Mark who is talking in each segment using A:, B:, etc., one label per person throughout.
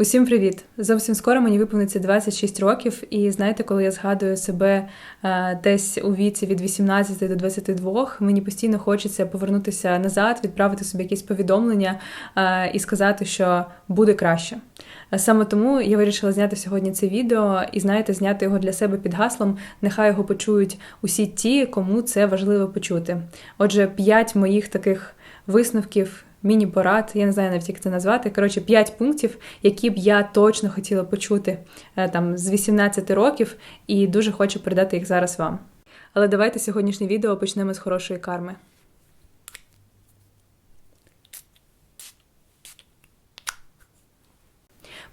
A: Усім привіт! Зовсім скоро мені виповниться 26 років, і знаєте, коли я згадую себе е, десь у віці від 18 до 22, мені постійно хочеться повернутися назад, відправити собі якісь повідомлення е, і сказати, що буде краще. Е, Саме тому я вирішила зняти сьогодні це відео і знаєте, зняти його для себе під гаслом. Нехай його почують усі ті, кому це важливо почути. Отже, п'ять моїх таких висновків. Міні-порад, я не знаю навіть як це назвати. Коротше, 5 пунктів, які б я точно хотіла почути е, там з 18 років, і дуже хочу передати їх зараз вам. Але давайте сьогоднішнє відео почнемо з хорошої карми.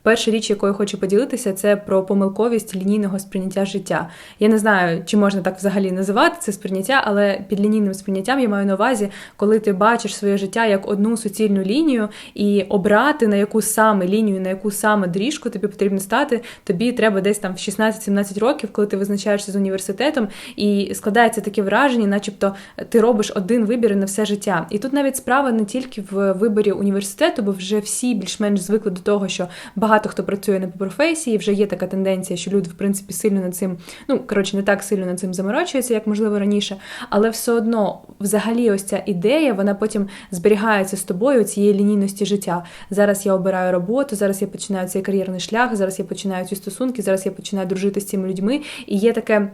A: Перша річ, якою хочу поділитися, це про помилковість лінійного сприйняття життя. Я не знаю, чи можна так взагалі називати це сприйняття, але під лінійним сприйняттям я маю на увазі, коли ти бачиш своє життя як одну суцільну лінію, і обрати на яку саме лінію, на яку саме доріжку тобі потрібно стати, тобі треба десь там в 16-17 років, коли ти визначаєшся з університетом, і складається таке враження, начебто ти робиш один вибір на все життя. І тут навіть справа не тільки в виборі університету, бо вже всі більш-менш звикли до того, що багато хто працює не по професії, вже є така тенденція, що люди, в принципі, сильно над цим, ну коротше, не так сильно над цим заморочуються, як можливо раніше. Але все одно, взагалі, ось ця ідея, вона потім зберігається з тобою цієї лінійності життя. Зараз я обираю роботу, зараз я починаю цей кар'єрний шлях, зараз я починаю ці стосунки, зараз я починаю дружити з цими людьми, і є таке.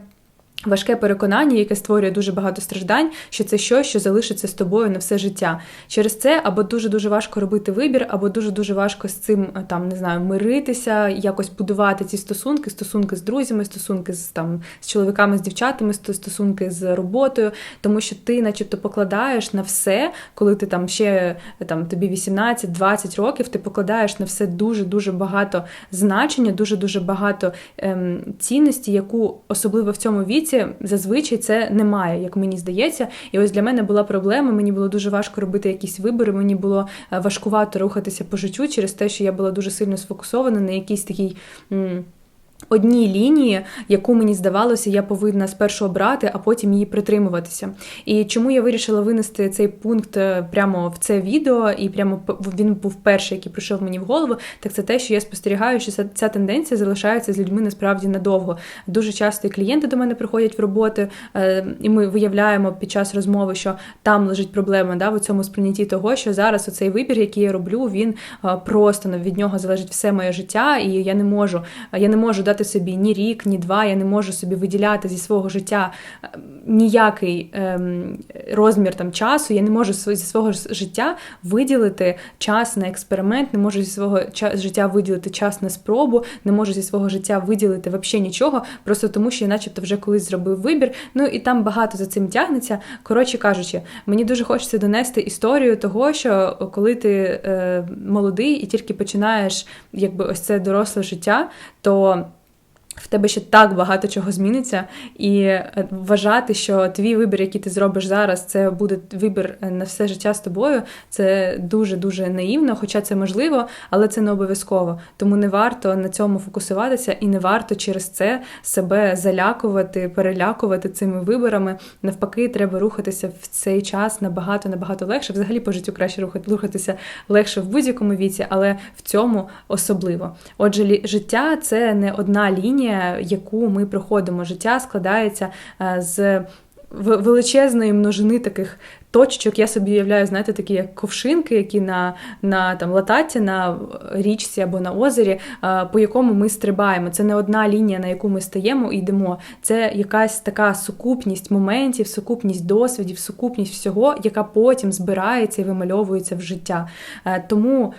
A: Важке переконання, яке створює дуже багато страждань, що це щось, що залишиться з тобою на все життя. Через це або дуже дуже важко робити вибір, або дуже дуже важко з цим там не знаю, миритися, якось будувати ці стосунки, стосунки з друзями, стосунки з там з чоловіками, з дівчатами, стосунки з роботою, тому що ти, начебто, покладаєш на все, коли ти там ще там тобі 18-20 років, ти покладаєш на все дуже дуже багато значення, дуже дуже багато ем, цінності, яку особливо в цьому віці зазвичай це немає, як мені здається. І ось для мене була проблема. Мені було дуже важко робити якісь вибори. Мені було важкувато рухатися по життю через те, що я була дуже сильно сфокусована на якійсь такій. Одній лінії, яку мені здавалося, я повинна спершу обрати, а потім її притримуватися. І чому я вирішила винести цей пункт е, прямо в це відео, і прямо він був перший, який прийшов мені в голову, так це те, що я спостерігаю, що ця тенденція залишається з людьми насправді надовго. Дуже часто і клієнти до мене приходять в роботи, е, і ми виявляємо під час розмови, що там лежить проблема да, в цьому сприйнятті того, що зараз оцей вибір, який я роблю, він е, просто від нього залежить все моє життя, і я не можу, я не можу дати собі ні рік, ні два. Я не можу собі виділяти зі свого життя ніякий ем, розмір там часу. Я не можу зі свого життя виділити час на експеримент, не можу зі свого життя виділити час на спробу, не можу зі свого життя виділити взагалі нічого, просто тому що я, начебто, вже колись зробив вибір. Ну і там багато за цим тягнеться. Коротше кажучи, мені дуже хочеться донести історію того, що коли ти е, молодий і тільки починаєш, якби ось це доросле життя, то в тебе ще так багато чого зміниться, і е, вважати, що твій вибір, який ти зробиш зараз, це буде вибір е, на все життя з тобою. Це дуже дуже наївно, хоча це можливо, але це не обов'язково. Тому не варто на цьому фокусуватися, і не варто через це себе залякувати, перелякувати цими виборами. Навпаки, треба рухатися в цей час набагато набагато легше. Взагалі по життю краще рухатися легше в будь-якому віці, але в цьому особливо. Отже, життя це не одна лінія лінія, яку ми проходимо. Життя складається е, з величезної множини таких точок. Я собі уявляю, знаєте, такі як ковшинки, які на на там лататі, на річці або на озері, е, по якому ми стрибаємо. Це не одна лінія, на яку ми стаємо і йдемо. Це якась така сукупність моментів, сукупність досвідів, сукупність всього, яка потім збирається і вимальовується в життя. Е, тому.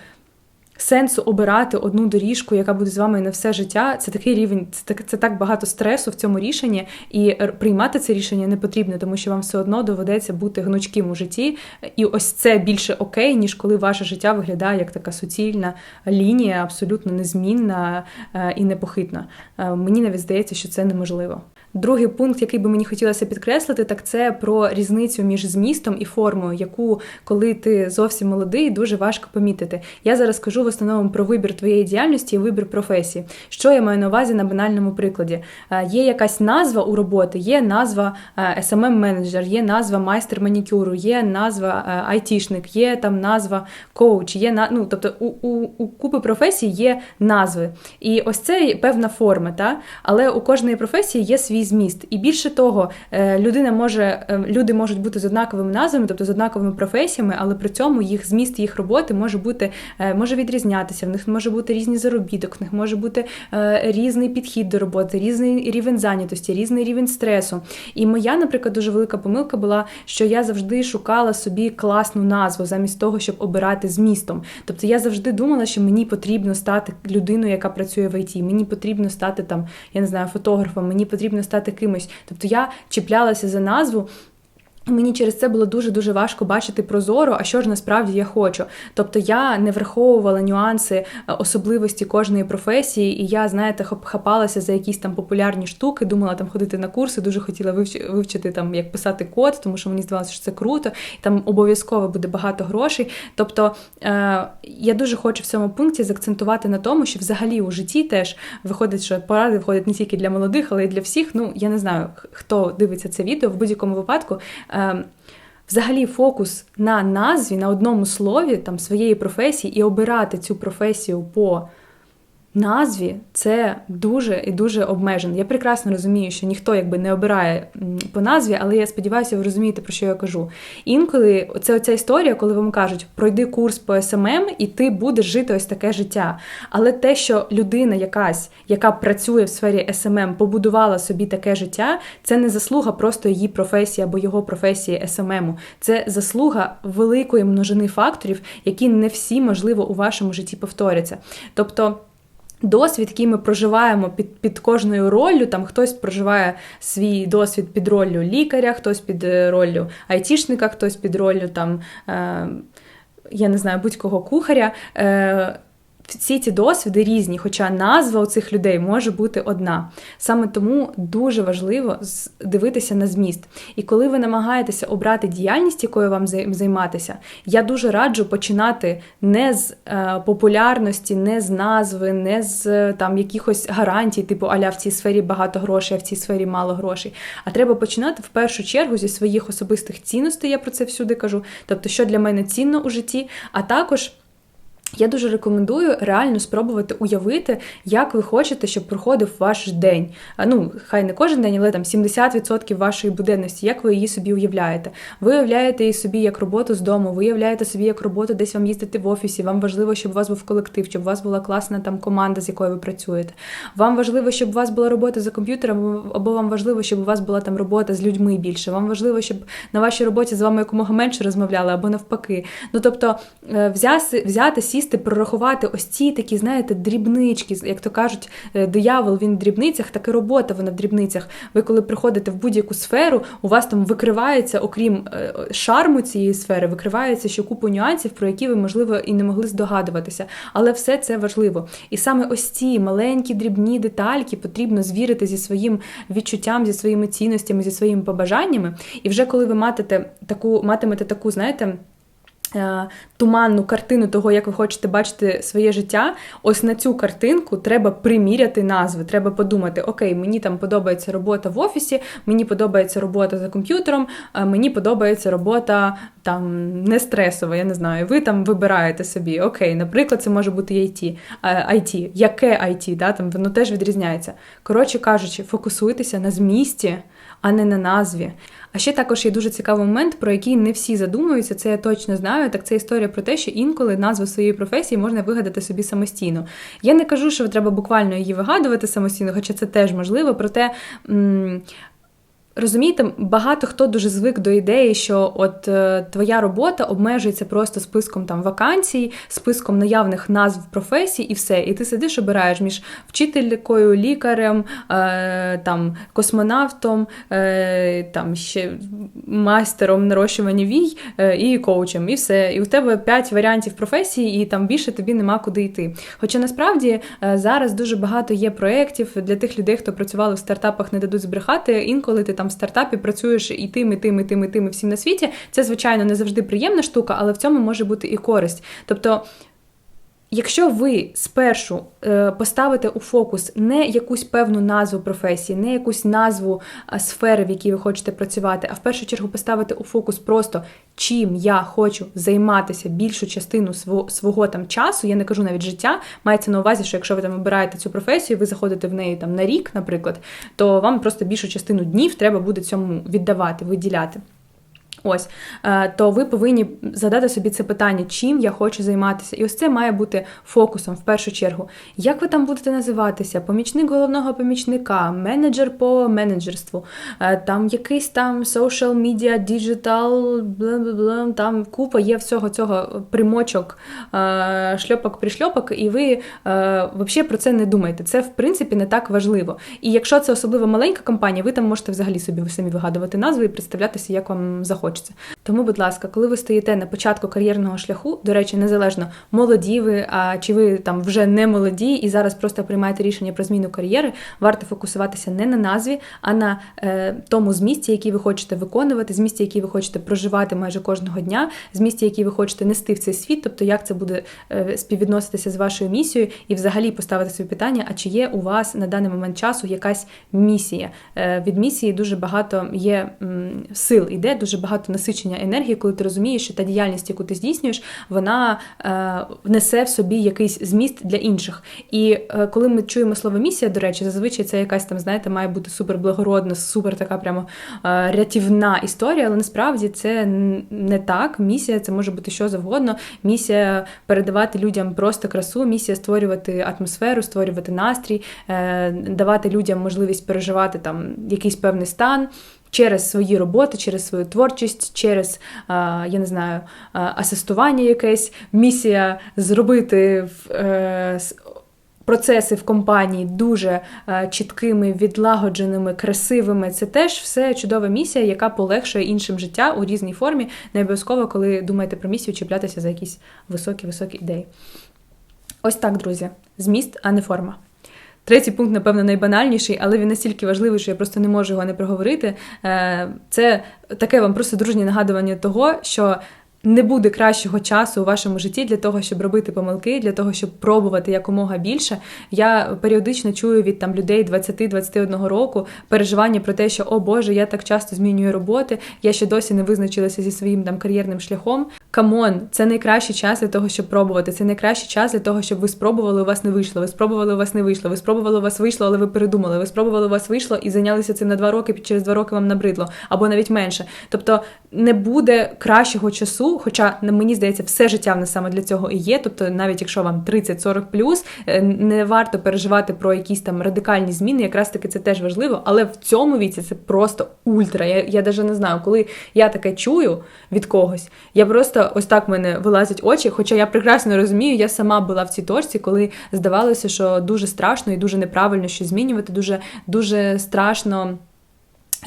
A: Сенсу обирати одну доріжку, яка буде з вами на все життя. Це такий рівень, це так, це так багато стресу в цьому рішенні, і приймати це рішення не потрібно, тому що вам все одно доведеться бути гнучким у житті. І ось це більше окей, ніж коли ваше життя виглядає як така суцільна лінія, абсолютно незмінна е, і непохитна. Е, мені навіть здається, що це неможливо. Другий пункт, який би мені хотілося підкреслити, так це про різницю між змістом і формою, яку, коли ти зовсім молодий, дуже важко помітити. Я зараз кажу в основному про вибір твоєї діяльності і вибір професії. Що я маю на увазі на банальному прикладі? Е, є якась назва у роботи, є назва smm менеджер є назва майстер манікюру, є назва е, айтішник, є там назва коуч, є на ну, тобто у, у, у купи професій є назви. І ось це певна форма, та? але у кожної професії є свій зміст. І більше того, е, людина може, е, люди можуть бути з однаковими назвами, тобто з однаковими професіями, але при цьому їх зміст їх роботи може бути може відрізнятися. В них може бути різні заробіток, в них може бути різний підхід до роботи, різний рівень зайнятості, різний рівень стресу. І моя, наприклад, дуже велика помилка була, що я завжди шукала собі класну назву замість того, щоб обирати змістом. Тобто я завжди думала, що мені потрібно стати людиною, яка працює в ІТ, мені потрібно стати там, я не знаю, фотографом, мені потрібно стати кимось. Тобто я чіплялася за назву. Мені через це було дуже дуже важко бачити прозоро, а що ж насправді я хочу. Тобто я не враховувала нюанси е, особливості кожної професії, і я, знаєте, хапалася за якісь там популярні штуки, думала там ходити на курси, дуже хотіла вивчити там, як писати код, тому що мені здавалося, що це круто, і там обов'язково буде багато грошей. Тобто е, я дуже хочу в цьому пункті заакцентувати на тому, що взагалі у житті теж виходить, що поради виходять не тільки для молодих, але й для всіх. Ну я не знаю, хто дивиться це відео в будь-якому випадку. Ем, взагалі фокус на назві, на одному слові там своєї професії і обирати цю професію по назві це дуже і дуже обмежено. Я прекрасно розумію, що ніхто якби не обирає по назві, але я сподіваюся, ви розумієте, про що я кажу. Інколи це оця історія, коли вам кажуть, пройди курс по СММ, і ти будеш жити ось таке життя. Але те, що людина якась, яка працює в сфері СММ, побудувала собі таке життя, це не заслуга просто її професії або його професії СММу. Це заслуга великої множини факторів, які не всі, можливо, у вашому житті повторяться. Тобто. Досвід, який ми проживаємо під під кожною роллю, там хтось проживає свій досвід під роллю лікаря, хтось під е, роллю айтішника, хтось під роллю там, е, я не знаю, будь-кого кухаря. Е, всі ці досвіди різні, хоча назва у цих людей може бути одна. Саме тому дуже важливо дивитися на зміст. І коли ви намагаєтеся обрати діяльність, якою вам займатися, я дуже раджу починати не з е, популярності, не з назви, не з там якихось гарантій, типу аля в цій сфері багато грошей, а в цій сфері мало грошей. А треба починати в першу чергу зі своїх особистих цінностей. Я про це всюди кажу. Тобто, що для мене цінно у житті, а також. Я дуже рекомендую реально спробувати уявити, як ви хочете, щоб проходив ваш день. Ну, хай не кожен день, але там 70% вашої буденності, як ви її собі уявляєте. Ви уявляєте її собі як роботу з дому, ви уявляєте собі як роботу десь вам їздити в офісі. Вам важливо, щоб у вас був колектив, щоб у вас була класна там команда, з якою ви працюєте. Вам важливо, щоб у вас була робота за комп'ютером, або вам важливо, щоб у вас була там робота з людьми більше. Вам важливо, щоб на вашій роботі з вами якомога менше розмовляли, або навпаки. Ну тобто е, взяти, сісти, прорахувати ось ці такі, знаєте, дрібнички, як то кажуть, е, диявол він в дрібницях, так і робота вона в дрібницях. Ви коли приходите в будь-яку сферу, у вас там викривається, окрім е, шарму цієї сфери, викривається ще купу нюансів, про які ви, можливо, і не могли здогадуватися. Але все це важливо. І саме ось ці маленькі дрібні детальки потрібно звірити зі своїм відчуттям, зі своїми цінностями, зі своїми побажаннями. І вже коли ви матимете таку, матимете таку, знаєте. Е, туманну картину того, як ви хочете бачити своє життя, ось на цю картинку треба приміряти назви. Треба подумати: Окей, мені там подобається робота в офісі, мені подобається робота за комп'ютером, мені подобається робота там не стресова, я не знаю. Ви там вибираєте собі, окей, наприклад, це може бути IT. IT. Яке IT, да? там воно теж відрізняється. Коротше кажучи, фокусуйтеся на змісті, а не на назві. А ще також є дуже цікавий момент, про який не всі задумуються, це я точно знаю. Так це історія про те, що інколи назву своєї професії можна вигадати собі самостійно. Я не кажу, що треба буквально її вигадувати самостійно, хоча це теж можливо, проте. Розумієте, багато хто дуже звик до ідеї, що от е, твоя робота обмежується просто списком там вакансій, списком наявних назв професій і все. І ти сидиш, обираєш між вчителькою, лікарем, е, там космонавтом, е, там ще майстером нарощування вій е, і коучем, і все. І у тебе п'ять варіантів професії, і там більше тобі нема куди йти. Хоча насправді е, зараз дуже багато є проєктів для тих людей, хто працювали в стартапах, не дадуть збрехати. Інколи ти там в стартапі працюєш і тим, і тим, і тим, і тим, і всім на світі. Це, звичайно, не завжди приємна штука, але в цьому може бути і користь. Тобто. Якщо ви спершу е, поставите у фокус не якусь певну назву професії, не якусь назву сфери, в якій ви хочете працювати, а в першу чергу поставите у фокус просто чим я хочу займатися більшу частину свого, свого там часу, я не кажу навіть життя, мається на увазі, що якщо ви там обираєте цю професію, ви заходите в неї там на рік, наприклад, то вам просто більшу частину днів треба буде цьому віддавати, виділяти. Ось, е, то ви повинні задати собі це питання, чим я хочу займатися. І ось це має бути фокусом в першу чергу. Як ви там будете називатися? Помічник головного помічника, менеджер по менеджерству, е, там якийсь там social media, digital, бла-бла-бла, там купа є всього цього примочок, е, шльопок пришльопок і ви взагалі про це не думаєте. Це, в принципі, не так важливо. І якщо це особливо маленька компанія, ви там можете взагалі собі самі вигадувати назви і представлятися, як вам захочеться хочеться. Тому, будь ласка, коли ви стоїте на початку кар'єрного шляху, до речі, незалежно молоді ви, а чи ви там вже не молоді і зараз просто приймаєте рішення про зміну кар'єри, варто фокусуватися не на назві, а на е, тому змісті, який ви хочете виконувати, змісті, який ви хочете проживати майже кожного дня, змісті, який ви хочете нести в цей світ, тобто як це буде е, співвідноситися з вашою місією, і взагалі поставити собі питання, а чи є у вас на даний момент часу якась місія? Е, від місії дуже багато є сил, іде дуже багато насичення енергії, коли ти розумієш, що та діяльність, яку ти здійснюєш, вона е, несе в собі якийсь зміст для інших. І е, коли ми чуємо слово місія, до речі, зазвичай це якась там, знаєте, має бути супер благородна, супер така прямо е, рятівна історія, але насправді це не так. Місія це може бути що завгодно. Місія передавати людям просто красу, місія створювати атмосферу, створювати настрій, давати людям можливість переживати там якийсь певний стан через свої роботи, через свою творчість, через я не знаю, асистування якесь, місія зробити е, Процеси в компанії дуже е, чіткими, відлагодженими, красивими. Це теж все чудова місія, яка полегшує іншим життя у різній формі. Не обов'язково, коли думаєте про місію, чіплятися за якісь високі-високі ідеї. Ось так, друзі. Зміст, а не форма. Третій пункт, напевно, найбанальніший, але він настільки важливий, що я просто не можу його не проговорити. Е, це таке вам просто дружнє нагадування того, що не буде кращого часу у вашому житті для того, щоб робити помилки, для того, щоб пробувати якомога більше. Я періодично чую від там людей 20-21 року переживання про те, що о Боже, я так часто змінюю роботи, я ще досі не визначилася зі своїм там кар'єрним шляхом. Камон, це найкращий час для того, щоб пробувати. Це найкращий час для того, щоб ви спробували, у вас не вийшло. Ви спробували, у вас не вийшло. Ви спробували, у вас вийшло, але ви передумали. Ви спробували, у вас вийшло і зайнялися цим на два роки. через два роки вам набридло або навіть менше. Тобто не буде кращого часу, хоча мені здається, все життя в нас саме для цього і є. Тобто, навіть якщо вам 30-40 плюс, е, не варто переживати про якісь там радикальні зміни. Якраз таки це теж важливо, але в цьому віці це просто ультра. Я я навіть не знаю, коли я таке чую від когось, я просто ось так в мене вилазять очі. Хоча я прекрасно розумію, я сама була в цій точці, коли здавалося, що дуже страшно і дуже неправильно щось змінювати, дуже дуже страшно.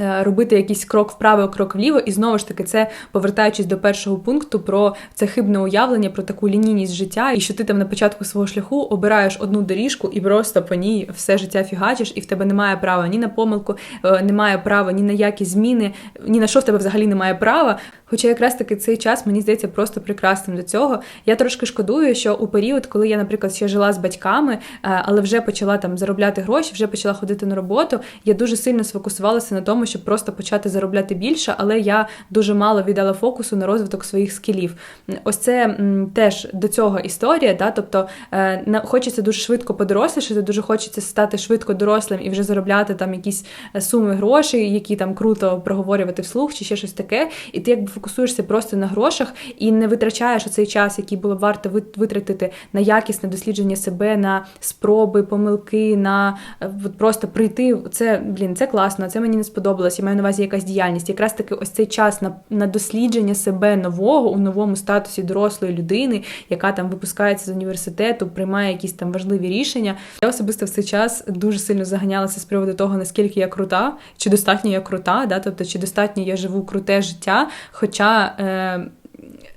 A: Е, робити якийсь крок вправо, крок вліво, і знову ж таки, це повертаючись до першого пункту про це хибне уявлення, про таку лінійність життя, і що ти там на початку свого шляху обираєш одну доріжку і просто по ній все життя фігачиш, і в тебе немає права ні на помилку, е, немає права ні на які зміни, ні на що в тебе взагалі немає права. Хоча якраз таки цей час мені здається просто прекрасним до цього. Я трошки шкодую, що у період, коли я, наприклад, ще жила з батьками, е, але вже почала там заробляти гроші, вже почала ходити на роботу. Я дуже сильно сфокусувалася на тому, щоб просто почати заробляти більше, але я дуже мало віддала фокусу на розвиток своїх скілів. Ось це теж до цього історія. Да? Тобто е, хочеться дуже швидко подорослішати, дуже хочеться стати швидко дорослим і вже заробляти там якісь е, суми грошей, які там круто проговорювати вслух, чи ще щось таке. І ти якби фокусуєшся просто на грошах і не витрачаєш цей час, який було б варто витратити на якісне дослідження себе, на спроби, помилки, на е, от просто прийти. Це блін, це класно, це мені не сподобалося сподобалось, я маю на увазі якась діяльність. Якраз таки ось цей час на, на дослідження себе нового у новому статусі дорослої людини, яка там випускається з університету, приймає якісь там важливі рішення. Я особисто в цей час дуже сильно заганялася з приводу того, наскільки я крута, чи достатньо я крута, да? тобто чи достатньо я живу круте життя. Хоча е,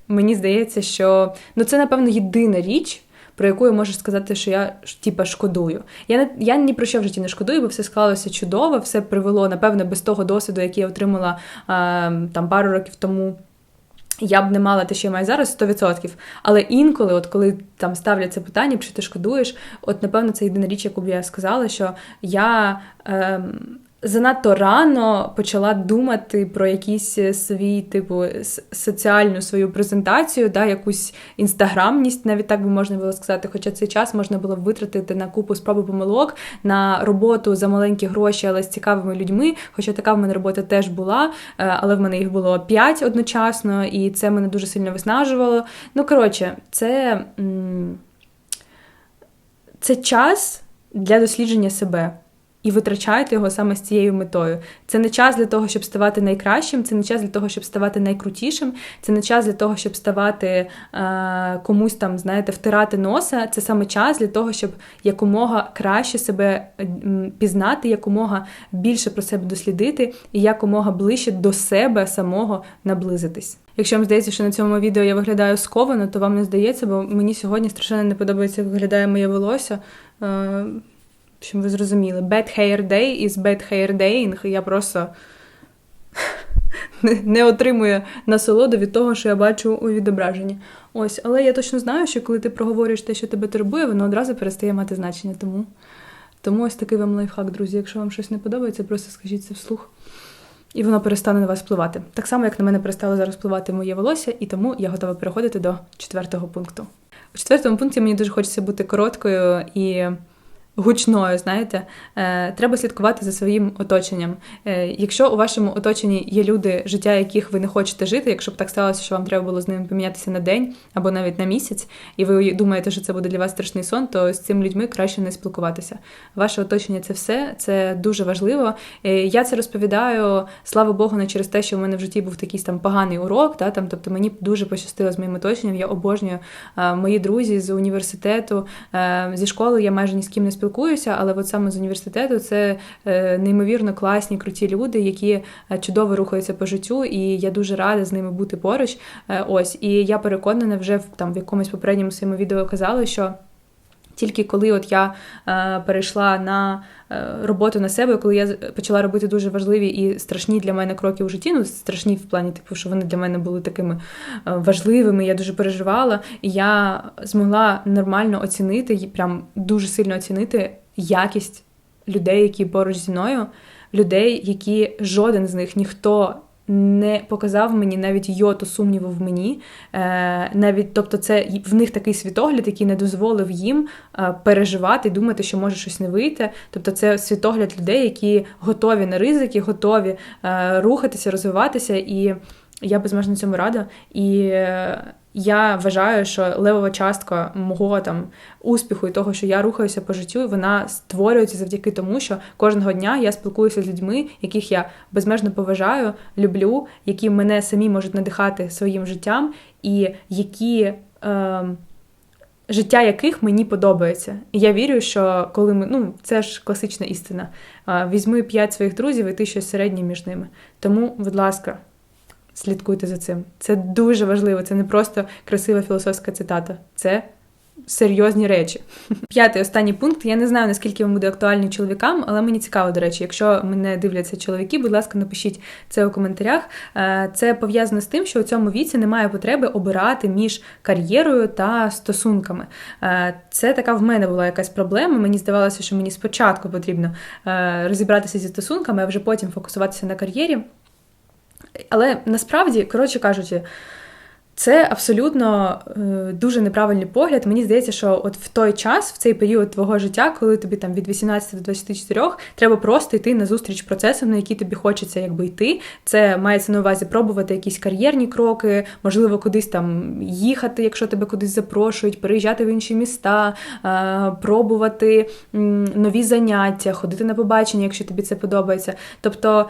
A: мені здається, що ну це напевно єдина річ про яку я можу сказати, що я типа шкодую. Я не я ні про що в житті не шкодую, бо все склалося чудово, все привело, напевно, без того досвіду, який я отримала а, там пару років тому. Я б не мала те, що я маю зараз 100%. Але інколи, от коли там ставлять це питання, чи ти шкодуєш, от напевно це єдина річ, яку б я сказала, що я. Ем, занадто рано почала думати про якісь е, свій, типу, соціальну свою презентацію, да, якусь інстаграмність, навіть так би можна було сказати. Хоча цей час можна було б витратити на купу спроби помилок, на роботу за маленькі гроші, але з цікавими людьми. Хоча така в мене робота теж була, е, але в мене їх було п'ять одночасно, і це мене дуже сильно виснажувало. Ну, коротше, це, це час для дослідження себе і витрачаєте його саме з цією метою. Це не час для того, щоб ставати найкращим, це не час для того, щоб ставати найкрутішим, це не час для того, щоб ставати е, комусь там, знаєте, втирати носа. Це саме час для того, щоб якомога краще себе пізнати, якомога більше про себе дослідити і якомога ближче до себе самого наблизитись. Якщо вам здається, що на цьому відео я виглядаю сковано, то вам не здається, бо мені сьогодні страшенно не подобається, виглядає моє волосся. Общем, ви зрозуміли, bad hair day is bad hair daying. Я просто не отримую насолоду від того, що я бачу у відображенні. Ось, але я точно знаю, що коли ти проговорюєш те, що тебе турбує, воно одразу перестає мати значення. Тому тому ось такий вам лайфхак, друзі. Якщо вам щось не подобається, просто скажіть це вслух. І воно перестане на вас впливати. Так само, як на мене перестало зараз впливати моє волосся, і тому я готова переходити до четвертого пункту. У четвертому пункті мені дуже хочеться бути короткою і гучною, знаєте, е, треба слідкувати за своїм оточенням. Е, якщо у вашому оточенні є люди, життя яких ви не хочете жити, якщо б так сталося, що вам треба було з ними помінятися на день або навіть на місяць, і ви думаєте, що це буде для вас страшний сон, то з цими людьми краще не спілкуватися. Ваше оточення це все, це дуже важливо. Е, я це розповідаю, слава Богу, не через те, що в мене в житті був такий там поганий урок. Та, там, Тобто мені дуже пощастило з моїм оточенням. Я обожнюю мої друзі з університету, зі школи я майже ні з ким не спілкуюся спілкуюся, але от саме з університету це е, неймовірно класні, круті люди, які е, чудово рухаються по життю, і я дуже рада з ними бути поруч. Е, ось, і я переконана, вже в там в якомусь попередньому своєму відео казала, що. Тільки коли от я е, перейшла на е, роботу на себе, коли я почала робити дуже важливі і страшні для мене кроки у житті, ну страшні в плані, типу, що вони для мене були такими е, важливими, я дуже переживала, і я змогла нормально оцінити прям дуже сильно оцінити якість людей, які поруч зі мною, людей, які жоден з них ніхто не показав мені навіть йоту сумніву в мені. Е, навіть, Тобто, це в них такий світогляд, який не дозволив їм е, переживати думати, що може щось не вийти. Тобто, це світогляд людей, які готові на ризики, готові е, рухатися, розвиватися. І я безмежно цьому рада. І я вважаю, що левова частка мого там успіху і того, що я рухаюся по життю, вона створюється завдяки тому, що кожного дня я спілкуюся з людьми, яких я безмежно поважаю, люблю, які мене самі можуть надихати своїм життям, і які. Е, Життя яких мені подобається. І я вірю, що коли ми. Ну, це ж класична істина. Візьми п'ять своїх друзів і ти щось середнє між ними. Тому, будь ласка, Слідкуйте за цим. Це дуже важливо. Це не просто красива філософська цитата, це серйозні речі. П'ятий останній пункт. Я не знаю, наскільки він буде актуальний чоловікам, але мені цікаво, до речі, якщо мене дивляться чоловіки, будь ласка, напишіть це у коментарях. Е, це пов'язано з тим, що у цьому віці немає потреби обирати між кар'єрою та стосунками. Е, це така в мене була якась проблема. Мені здавалося, що мені спочатку потрібно е, розібратися зі стосунками, а вже потім фокусуватися на кар'єрі. Але насправді, коротше кажучи, це абсолютно е, дуже неправильний погляд. Мені здається, що от в той час, в цей період твого життя, коли тобі там від 18 до 24, треба просто йти на зустріч процесам, на які тобі хочеться якби йти. Це мається на увазі пробувати якісь кар'єрні кроки, можливо, кудись там їхати, якщо тебе кудись запрошують, переїжджати в інші міста, е, пробувати нові заняття, ходити на побачення, якщо тобі це подобається. Тобто.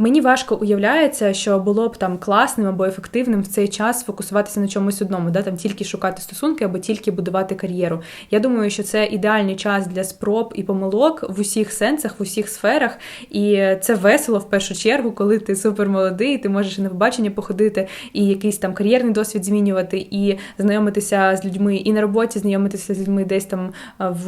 A: Мені важко уявляється, що було б там класним або ефективним в цей час фокусуватися на чомусь одному, да, там тільки шукати стосунки або тільки будувати кар'єру. Я думаю, що це ідеальний час для спроб і помилок в усіх сенсах, в усіх сферах. І це весело в першу чергу, коли ти супермолодий, ти можеш і на побачення походити, і якийсь там кар'єрний досвід змінювати, і знайомитися з людьми, і на роботі знайомитися з людьми десь там в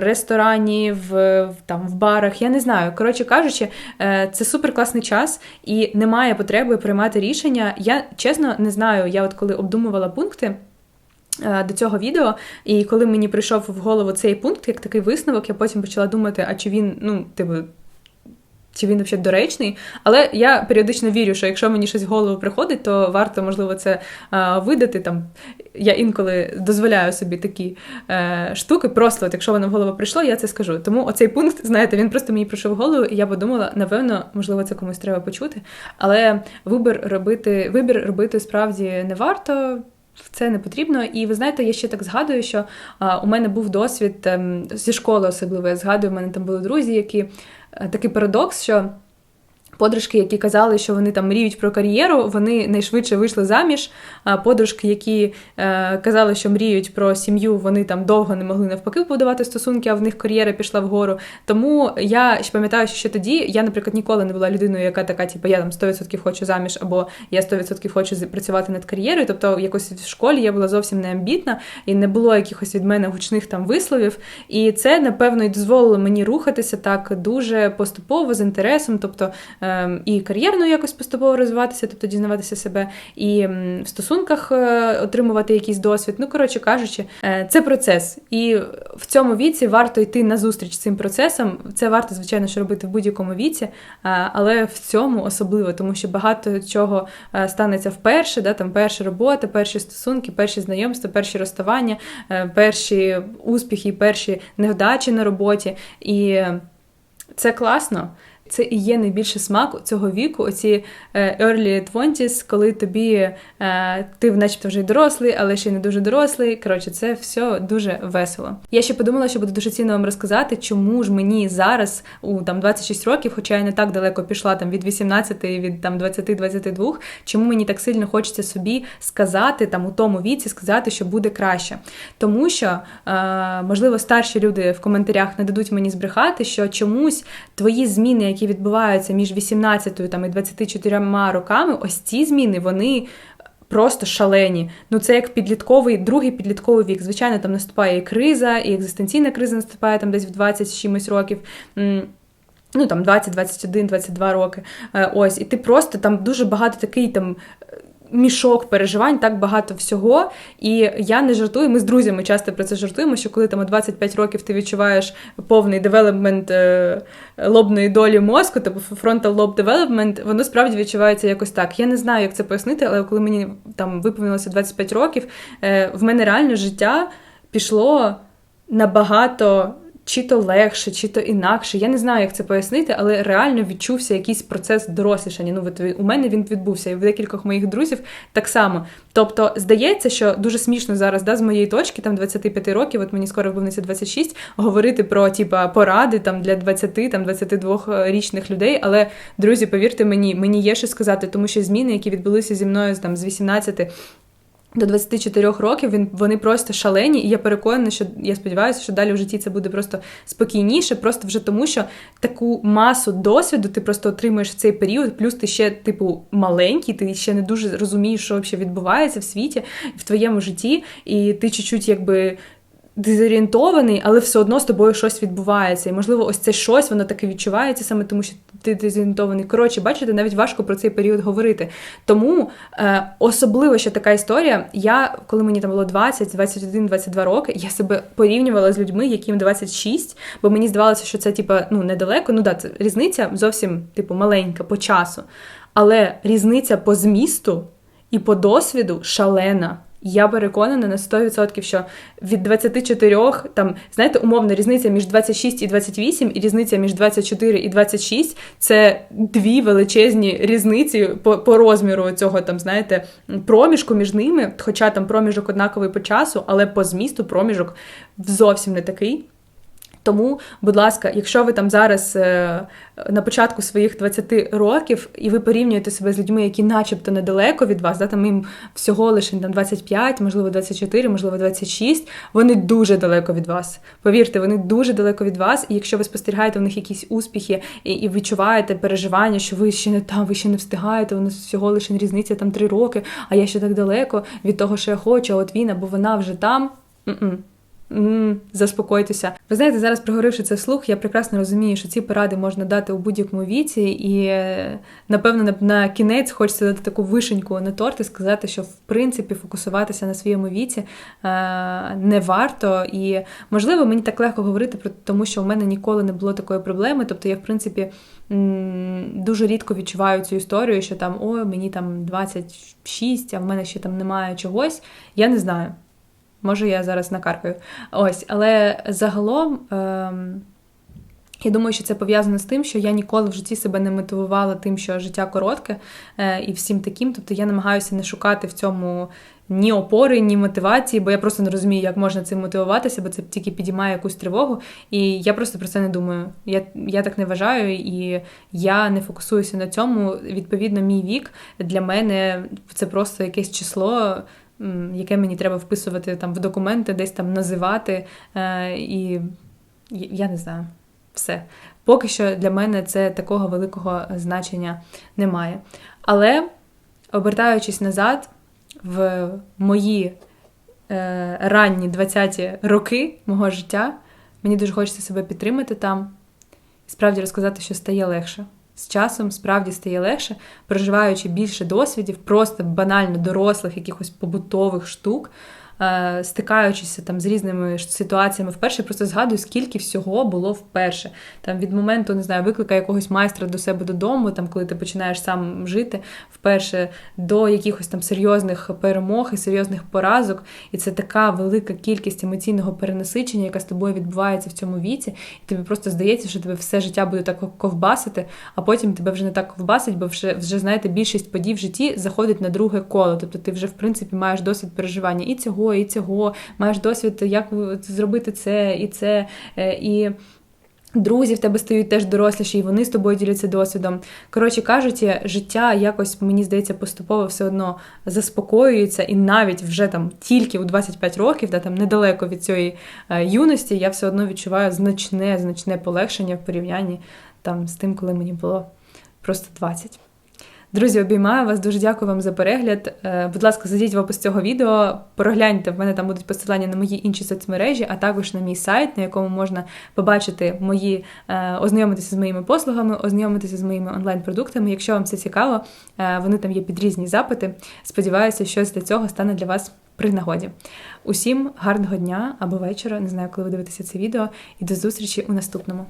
A: ресторані, в там в барах. Я не знаю. Коротше кажучи, е, це супер класний час і немає потреби приймати рішення. Я чесно не знаю, я от коли обдумувала пункти. Е, до цього відео, і коли мені прийшов в голову цей пункт, як такий висновок, я потім почала думати, а чи він, ну, типу, чи він взагалі доречний. Але я періодично вірю, що якщо мені щось в голову приходить, то варто, можливо, це а, видати. Там Я інколи дозволяю собі такі е, штуки. Просто от якщо воно в голову прийшло, я це скажу. Тому оцей пункт, знаєте, він просто мені прийшов в голову, і я подумала, напевно, можливо, це комусь треба почути. Але вибір робити, вибір робити справді не варто. Це не потрібно, і ви знаєте, я ще так згадую, що у мене був досвід ем, зі школи, особливо. Я згадую, у мене там були друзі, які Е, такий парадокс, що Подружки, які казали, що вони там мріють про кар'єру, вони найшвидше вийшли заміж. А подружки, які е, казали, що мріють про сім'ю, вони там довго не могли навпаки побудувати стосунки, а в них кар'єра пішла вгору. Тому я ще пам'ятаю, що ще тоді я, наприклад, ніколи не була людиною, яка така, типу, я там 100% хочу заміж, або я 100% хочу працювати над кар'єрою. Тобто, якось в школі я була зовсім не амбітна і не було якихось від мене гучних там висловів. І це, напевно, і дозволило мені рухатися так дуже поступово з інтересом. тобто Ем, і кар'єрно якось поступово розвиватися, тобто дізнаватися себе, і в стосунках е, отримувати якийсь досвід. Ну, коротше кажучи, е, це процес. І в цьому віці варто йти на зустріч цим процесам. Це варто, звичайно, що робити в будь-якому віці, е, але в цьому особливо, тому що багато чого станеться вперше, да, там перша робота, перші стосунки, перші знайомства, перші розставання, перші успіхи, перші невдачі на роботі. І це класно. Це і є найбільший смак цього віку, оці е, early 20s, коли тобі е, ти, начебто, вже й дорослий, але ще й не дуже дорослий. Коротше, це все дуже весело. Я ще подумала, що буде дуже цінно вам розказати, чому ж мені зараз у там 26 років, хоча я не так далеко пішла там від 18 від там 20-22, чому мені так сильно хочеться собі сказати там у тому віці, сказати, що буде краще. Тому що, е, можливо, старші люди в коментарях не дадуть мені збрехати, що чомусь твої зміни, які відбуваються між 18 там, і 24 роками, ось ці зміни, вони. Просто шалені. Ну це як підлітковий, другий підлітковий вік. Звичайно, там наступає і криза, і екзистенційна криза наступає там десь в 20 чимось років. Ну там 20, 21, 22 роки. Е, ось, і ти просто там дуже багато такий там мішок переживань, так багато всього. І я не жартую. Ми з друзями часто про це жартуємо. Що коли там у 25 років ти відчуваєш повний девелопмент лобної долі мозку, тобто frontal lobe development, воно справді відчувається якось так. Я не знаю, як це пояснити, але коли мені там виповнилося 25 років, е, в мене реально життя пішло набагато чи то легше, чи то інакше. Я не знаю, як це пояснити, але реально відчувся якийсь процес дорослішання. Ну, от у мене він відбувся, і в декількох моїх друзів так само. Тобто, здається, що дуже смішно зараз, да, з моєї точки, там 25 років, от мені скоро виповниться 26, говорити про типа поради там для 20 там 22 річних людей. Але друзі, повірте мені, мені є що сказати, тому що зміни, які відбулися зі мною там з 18 до 24 років він вони просто шалені, і я переконана, що я сподіваюся, що далі в житті це буде просто спокійніше, просто вже тому, що таку масу досвіду ти просто отримуєш в цей період. Плюс ти ще, типу, маленький, ти ще не дуже розумієш, що взагалі відбувається в світі в твоєму житті, і ти чуть-чуть якби дезорієнтований, але все одно з тобою щось відбувається. І, можливо, ось це щось, воно таке відчувається саме тому, що дезорієнтований. Коротше, бачите, навіть важко про цей період говорити. Тому е, особливо ще така історія. Я, коли мені там було 20, 21, 22 роки, я себе порівнювала з людьми, яким 26, бо мені здавалося, що це типа ну недалеко. Ну да, це різниця зовсім типу маленька по часу. Але різниця по змісту і по досвіду шалена. Я переконана на 100%, що від 24, там, знаєте, умовна різниця між 26 і 28, і різниця між 24 і 26 це дві величезні різниці по по розміру цього там, знаєте, проміжку між ними. Хоча там проміжок однаковий по часу, але по змісту проміжок зовсім не такий. Тому, будь ласка, якщо ви там зараз е, на початку своїх 20 років і ви порівнюєте себе з людьми, які начебто недалеко від вас, да, там їм всього лише там 25, можливо, 24, можливо, 26, вони дуже далеко від вас. Повірте, вони дуже далеко від вас. І якщо ви спостерігаєте у них якісь успіхи і, і відчуваєте переживання, що ви ще не там, ви ще не встигаєте, у нас всього лише різниця там 3 роки, а я ще так далеко від того, що я хочу, а от він або вона вже там. М-м. М, Заспокойтеся. Ви знаєте, зараз проговоривши це вслух, я прекрасно розумію, що ці поради можна дати у будь-якому віці, і е, напевно на, на кінець хочеться дати таку вишеньку на торт і сказати, що в принципі фокусуватися на своєму віці е, не варто. І можливо, мені так легко говорити про тому, що в мене ніколи не було такої проблеми. Тобто я, в принципі, дуже рідко відчуваю цю історію, що там о, мені там 26, а в мене ще там немає чогось. Я не знаю. Може, я зараз накаркаю. Ось, але загалом. Ем... Я думаю, що це пов'язано з тим, що я ніколи в житті себе не мотивувала тим, що життя коротке е, і всім таким. Тобто я намагаюся не шукати в цьому ні опори, ні мотивації, бо я просто не розумію, як можна цим мотивуватися, бо це тільки підіймає якусь тривогу. І я просто про це не думаю. Я я так не вважаю, і я не фокусуюся на цьому. Відповідно, мій вік для мене це просто якесь число яке мені треба вписувати там в документи, десь там називати. Е, І я не знаю, все. Поки що для мене це такого великого значення немає. Але, обертаючись назад, в мої е, ранні 20-ті роки мого життя, мені дуже хочеться себе підтримати там і справді розказати, що стає легше з часом справді стає легше, проживаючи більше досвідів, просто банально дорослих, якихось побутових штук. Е, стикаючися там з різними ситуаціями вперше, просто згадую, скільки всього було вперше. Там Від моменту, не знаю, виклика якогось майстра до себе додому, там, коли ти починаєш сам жити вперше, до якихось там серйозних перемог і серйозних поразок. І це така велика кількість емоційного перенасичення, яка з тобою відбувається в цьому віці, і тобі просто здається, що тебе все життя буде так ковбасити, а потім тебе вже не так ковбасить, бо вже, вже знаєте, більшість подій в житті заходить на друге коло. Тобто ти вже, в принципі, маєш досвід переживання і цього і цього, маєш досвід, як зробити це і це. Е, і Друзі в тебе стають теж доросліші, і вони з тобою діляться досвідом. Коротше кажучи, життя якось, мені здається, поступово все одно заспокоюється, і навіть вже там тільки у 25 років, да, там недалеко від цієї е, юності, я все одно відчуваю значне, значне полегшення в порівнянні там з тим, коли мені було просто 20. Друзі, обіймаю вас, дуже дякую вам за перегляд. Е, будь ласка, зайдіть в опис цього відео, прогляньте, в мене там будуть посилання на мої інші соцмережі, а також на мій сайт, на якому можна побачити мої, е, ознайомитися з моїми послугами, ознайомитися з моїми онлайн-продуктами. Якщо вам це цікаво, е, вони там є під різні запити. Сподіваюся, щось для цього стане для вас при нагоді. Усім гарного дня або вечора, не знаю, коли ви дивитеся це відео, і до зустрічі у наступному.